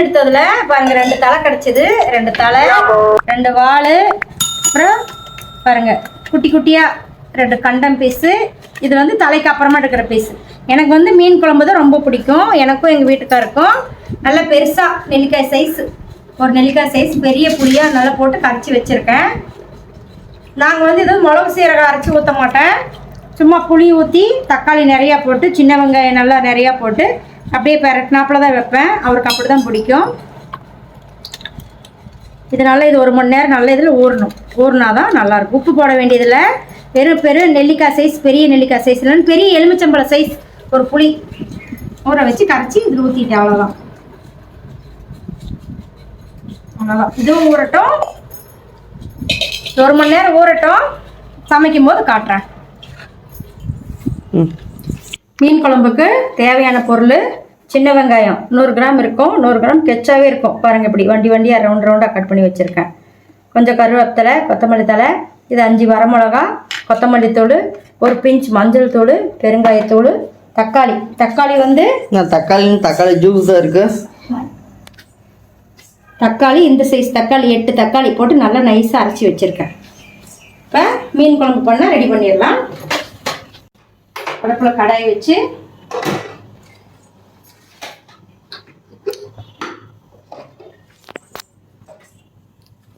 மீன் எடுத்ததுல பாருங்க ரெண்டு தலை கிடைச்சது. ரெண்டு தலை ரெண்டு வால் அப்புறம் பாருங்க குட்டி குட்டியா ரெண்டு கண்டம் பீஸு இது வந்து தலைக்கு அப்புறமா எடுக்கிற பீஸு எனக்கு வந்து மீன் குழம்பு தான் ரொம்ப பிடிக்கும். எனக்கும் எங்கள் வீட்டுக்காருக்கும் நல்லா பெருசாக நெல்லிக்காய் சைஸ் ஒரு நெல்லிக்காய் சைஸ் பெரிய புளியாக நல்லா போட்டு கரைச்சி வச்சுருக்கேன். நாங்கள் வந்து இது மிளகு சீரகம் அரைச்சி ஊற்ற மாட்டேன். சும்மா புளி ஊற்றி தக்காளி நிறையா போட்டு சின்ன வெங்காயம் நல்லா நிறையா போட்டு அப்படியே பெரட்டினாப்புல தான் வைப்பேன். அவருக்கு அப்படி தான் பிடிக்கும். இது இது ஒரு மணி நேரம் நல்ல இதில் ஊறணும். ஊறினா தான் நல்லாயிருக்கும் உப்பு போட வேண்டியதில் பெரு பெரும் நெல்லிக்காய் சைஸ் பெரிய நெல்லிக்காய் சைஸ் இல்லைன்னு பெரிய எலுமிச்சம்பழ சைஸ் ஒரு புளி ஊற வச்சு கரைச்சி இதில் ஊற்றிட்டேன் அவ்வளோதான் அவ்வளோதான் இதுவும் ஊறட்டும். ஒரு மணி நேரம் ஊறட்டும். சமைக்கும் போது காட்டுறேன். ம். மீன் குழம்புக்கு தேவையான பொருள் சின்ன வெங்காயம். நூறு கிராம் இருக்கும். நூறு கிராம் கெச்சாவே இருக்கும். பாருங்க இப்படி வண்டி வண்டியாக ரவுண்ட் ரவுண்டாக கட் பண்ணி வச்சுருக்கேன். கொஞ்சம் கருவேப்பிலை கொத்தமல்லி தழை இது அஞ்சு வரமிளகா கொத்தமல்லி தூள் ஒரு பிஞ்ச் மஞ்சள் தூள் பெருங்காயத்தூள் தக்காளி. தக்காளி வந்து நான் தக்காளின்னு தக்காளி ஜூஸ் தான் இருக்கு. தக்காளி இந்த சைஸ் தக்காளி எட்டு தக்காளி போட்டு நல்லா நைஸாக அரைச்சி வச்சுருக்கேன். இப்போ மீன் குழம்பு பண்ணால் ரெடி பண்ணிடலாம். அடுப்பில் கடாய் வச்சு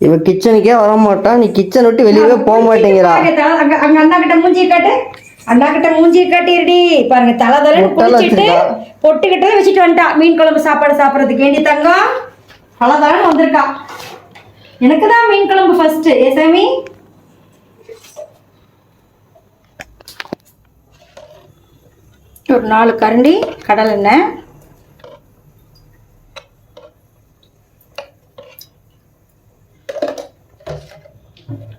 இவ கிச்சனுக்கே வர மாட்டான் நீ கிச்சன் விட்டு வெளியவே போக மாட்டேங்கிறா. அங்க அங்க அண்ணா கிட்ட மூஞ்சியை காட்டு. அண்ணா கிட்ட மூஞ்சியை காட்டிருடி. பாருங்க தலை தலை குளிச்சுட்டு. பொட்டுக்கிட்ட வச்சுட்டு வந்துட்டா. மீன் குழம்பு சாப்பாடு சாப்பிட்றதுக்கு. வேண்டி தங்கம்? தலை தலைன்னு வந்திருக்கா. எனக்கு தான் மீன் குழம்பு ஃபர்ஸ்ட் ஏ சாமி? ஒரு நாலு கரண்டி கடல் எண்ணெய்.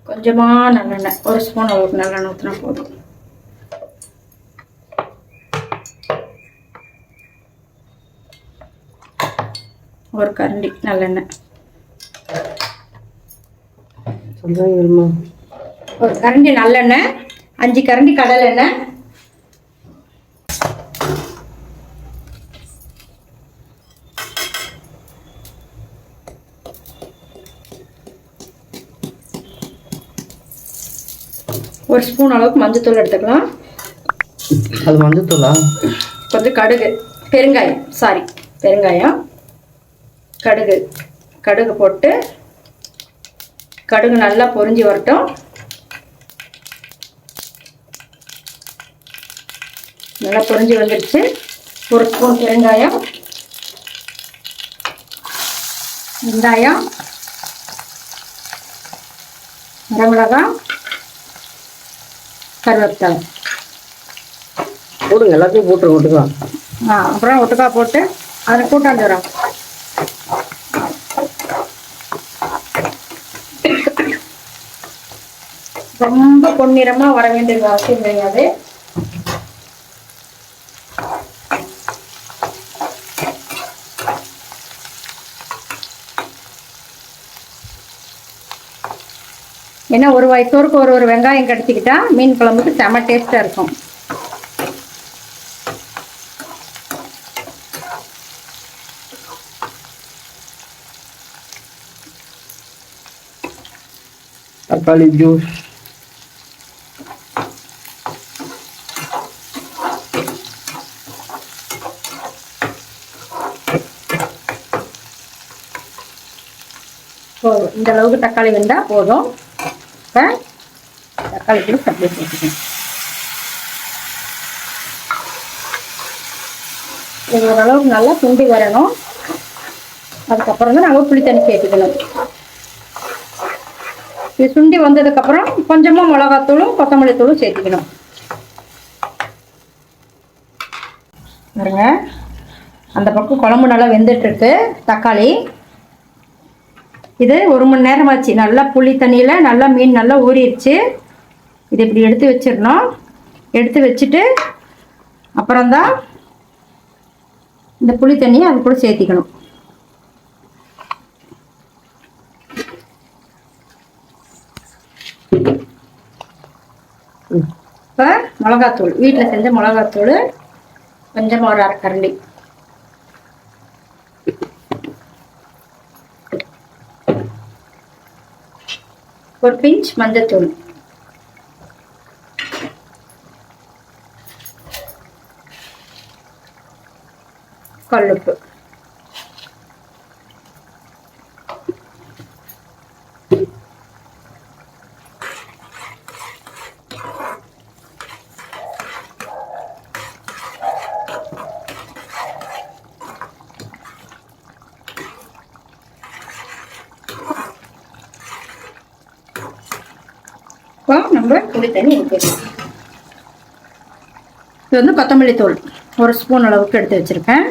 கொஞ்சமாக நல்லெண்ணெய். ஒரு ஸ்பூன் அளவுக்கு நல்லெண்ணெய் ஊற்றினா போதும். ஒரு கரண்டி நல்லெண்ணெய். ஒரு கரண்டி நல்லெண்ணெய். அஞ்சு கரண்டி கடல் ஒரு ஸ்பூன் அளவுக்கு மஞ்சத்தூள் எடுத்துக்கலாம். அது மஞ்சத்தூளா கொஞ்சம் கடுகு. பெருங்காயம். சாரி பெருங்காயம். கடுகு. கடுகு போட்டு கடுகு நல்லா பொரிஞ்சு வரட்டும். நல்லா பொரிஞ்சு வந்துடுச்சு ஒரு ஸ்பூன் பெருங்காயம். வெங்காயம். வரமிளகாய் கருவேப்பிலை. போடுங்க எல்லாத்தையும் போட்டு போட்டுக்கலாம் ஆ அப்புறம் ஒட்டுக்கா போட்டு அதில் கூட்டாண்டு வரோம் ரொம்ப பொன்னிறமா வர வேண்டியது அவசியம் கிடையாது. ஏன்னா ஒரு வயசோருக்கு ஒரு ஒரு வெங்காயம் கடிச்சிக்கிட்டா மீன் குழம்புக்கு செம டேஸ்ட்டாக இருக்கும். தக்காளி ஜூஸ் இந்த அளவுக்கு தக்காளி வெந்தால் போதும். இப்போ தக்காளி கூட அப்படியே சேர்த்துக்கணும் இது ஓரளவுக்கு நல்லா சுண்டி வரணும். அதுக்கப்புறம் தான் நாங்கள் புளி தண்ணி சேர்த்துக்கணும். இது சுண்டி வந்ததுக்கப்புறம் கொஞ்சமாக மிளகாத்தூளும் கொத்தமல்லி தூளும் சேர்த்துக்கணும். பாருங்க. அந்த பக்கம் குழம்பு நல்லா வெந்துட்டுருக்கு. தக்காளி. இது ஒரு மணி நேரம் ஆச்சு நல்லா புளி தண்ணியில் நல்லா மீன் நல்லா ஊறிடுச்சு இது இப்படி எடுத்து வச்சிடணும். எடுத்து வச்சுட்டு அப்புறம்தான் இந்த புளி தண்ணியை அது கூட சேர்த்திக்கணும். இப்போ மிளகாத்தூள். வீட்டில் செஞ்ச மிளகாத்தூள் கொஞ்சமாக ஒரு அரை கரண்டி. ஒரு பிஞ்ச் மஞ்சத்தூள் கல்லுப்பு. இப்போ நம்ம புளி தண்ணி ஊற்றிடலாம் இது வந்து கொத்தமல்லி தூள். ஒரு ஸ்பூன் அளவுக்கு எடுத்து வச்சிருக்கேன்.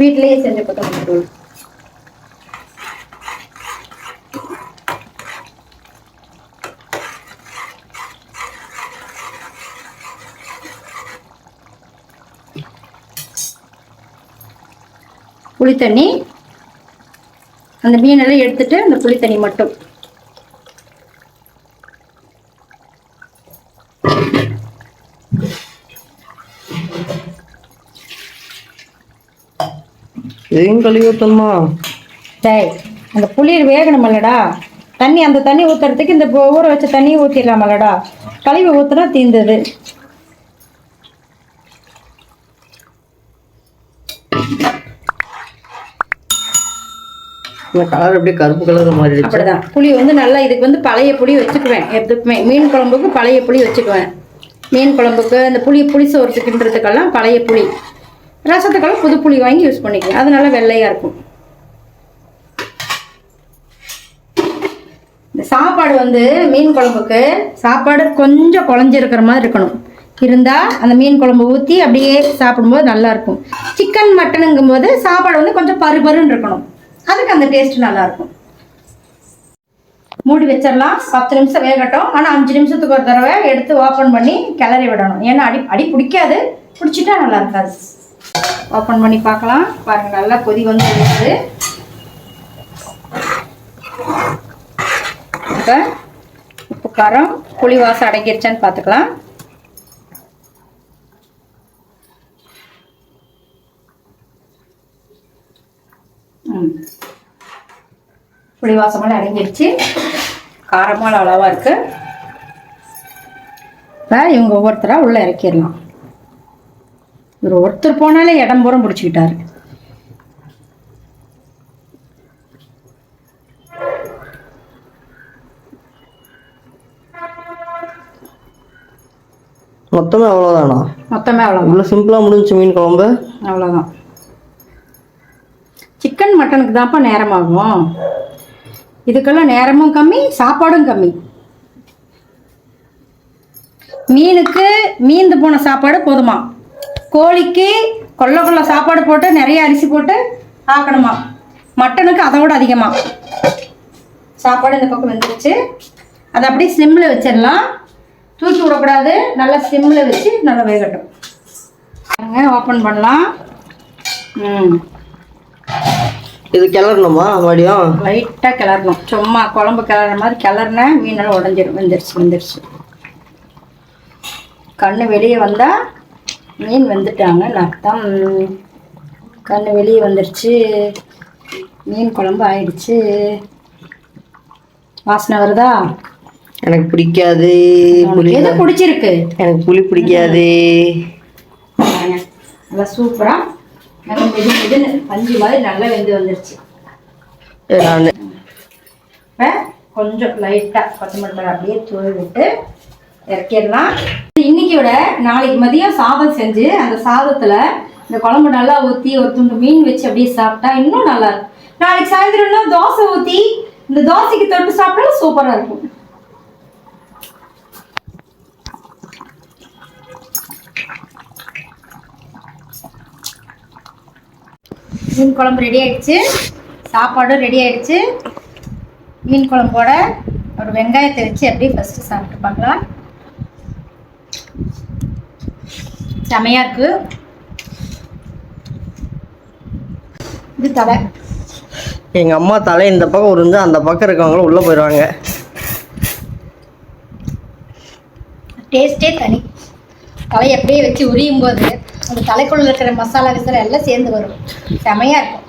வீட்டிலேயே செஞ்ச கொத்தமல்லி தூள். புளித்தண்ணி அந்த மீனெல்லாம் எடுத்துட்டு அந்த புளித்தண்ணி மட்டும். இதையும் கழுவி ஊற்றணுமா டேய் அந்த புளி வேகணுமல்லடா தண்ணி அந்த தண்ணி ஊத்துறதுக்கு இந்த ஊற வச்ச தண்ணியை ஊற்றிடலாமல்லடா கழுவி ஊத்துனா தீந்தது. இந்த கலர் அப்படியே கருப்பு கலர் மாறிடுச்சு அப்படிதான். புளி வந்து நல்லா இதுக்கு வந்து பழைய புளி வச்சுக்குவேன் எதுக்குமே மீன் குழம்புக்கு பழைய புளி வச்சுக்குவேன். மீன் குழம்புக்கு அந்த புளி புளி சோறுத்துக்கின்றதுக்கெல்லாம் பழைய புளி. ரசத்துக்கெல்லாம் புது புளி வாங்கி யூஸ் பண்ணிக்கலாம். அது நல்லா வெள்ளையாக இருக்கும். இந்த சாப்பாடு வந்து மீன் குழம்புக்கு சாப்பாடு கொஞ்சம் குழஞ்சிருக்கிற மாதிரி இருக்கணும். இருந்தால் அந்த மீன் குழம்பு ஊற்றி அப்படியே சாப்பிடும்போது நல்லாயிருக்கும் சிக்கன் சிக்கன் மட்டனுங்கும்போது சாப்பாடு வந்து கொஞ்சம் பருபருன்னு இருக்கணும். அதுக்கு அந்த டேஸ்ட் நல்லாயிருக்கும் மூடி வச்சிடலாம். பத்து நிமிஷம் வேகட்டும். ஆனால் அஞ்சு நிமிஷத்துக்கு ஒரு தடவை எடுத்து ஓப்பன் பண்ணி கிளறி விடணும். ஏன்னா அடி அடி பிடிக்காது. பிடிச்சிட்டா நல்லா இருக்காது. ஓப்பன் பண்ணி பார்க்கலாம். பாருங்க நல்லா கொதி வந்து இருக்குது. இப்போ உப்பு காரம் புளி வாசம் அடங்கிருச்சான்னு பார்த்துக்கலாம். புளி வாசமெல்லாம் அடங்கிருச்சு. காரமாக அளவாக இருக்கு. இப்போ இவங்க ஒவ்வொருத்தராக உள்ளே இறக்கிடலாம். இவர் ஒருத்தர் போனாலே இடம் பூரம் பிடிச்சிக்கிட்டாரு மொத்தமே அவ்வளோதானா மொத்தமே அவ்வளோதான் இவ்வளோ சிம்பிளாக முடிஞ்சுச்சு மீன் குழம்பு? அவ்வளோதான் சிக்கன் மட்டனுக்கு தான்ப்பா நேரமாகும். இதுக்கெல்லாம் நேரமும் கம்மி சாப்பாடும் கம்மி. மீனுக்கு மீந்து போன சாப்பாடு போதுமா? கோழிக்கு கொல்ல கொல்ல சாப்பாடு போட்டு நிறைய அரிசி போட்டு ஆக்கணுமா? மட்டனுக்கு அதை விட அதிகமாக சாப்பாடு இந்த பக்கம் வெந்துருச்சு. அதை அப்படியே ஸ்லிம்மில் வச்சிடலாம். தூக்கி விடக்கூடாது. நல்லா ஸ்லிம்மில் வச்சு நல்லா வேகட்டும். பாருங்க ஓப்பன் பண்ணலாம். ம். இது கிளறணுமா மறுபடியும் லைட்டாக கிளறணும். சும்மா குழம்பு கிளற மாதிரி கிளறினா மீனெல்லாம் உடஞ்சிரும் வெந்துருச்சு வெந்துருச்சு. கண்ணு வெளியே வந்தால் மீன் வெந்துட்டாங்கன்னு அர்த்தம் கண்ணு வெளியே வந்துருச்சு. மீன் குழம்பு ஆயிடுச்சு. வாசனை வருதா? எனக்கு பிடிக்காது. புளி எது பிடிச்சிருக்கு? எனக்கு புளி பிடிக்காது. நல்லா சூப்பராக நல்லா மெது மெதுன்னு பஞ்சு மாதிரி நல்லா வெந்து வந்துருச்சு. இப்போ கொஞ்சம் லைட்டாக கொத்தமல்லி அப்படியே தூவி விட்டு இறக்கிடலாம். இன்னைக்கு விட நாளைக்கு மதியம் சாதம் செஞ்சு அந்த சாதத்தில் இந்த குழம்பு நல்லா ஊற்றி ஒரு துண்டு மீன் வச்சு அப்படியே சாப்பிட்டா இன்னும் நல்லா இருக்கும். நாளைக்கு சாயந்தரம்னா தோசை ஊற்றி இந்த தோசைக்கு தொட்டு சாப்பிட்டாலும் சூப்பராக இருக்கும். மீன் குழம்பு ரெடி ஆயிடுச்சு. சாப்பாடும் ரெடி ஆயிடுச்சு. மீன் குழம்போட ஒரு வெங்காயத்தை வச்சு அப்படியே ஃபஸ்ட்டு சாப்பிட்டு பார்க்கலாம். செமையாக இருக்கு. இது தலை. எங்கள் அம்மா தலை இந்த பக்கம் உறிஞ்சு அந்த பக்கம் இருக்கவங்களும் உள்ளே போயிடுவாங்க. டேஸ்டே தனி. தலை அப்படியே வச்சு உரியும் போது அந்த தலைக்குள்ள இருக்கிற மசாலா கிசாலா எல்லாம் சேர்ந்து வரும். செமையாக இருக்கும்.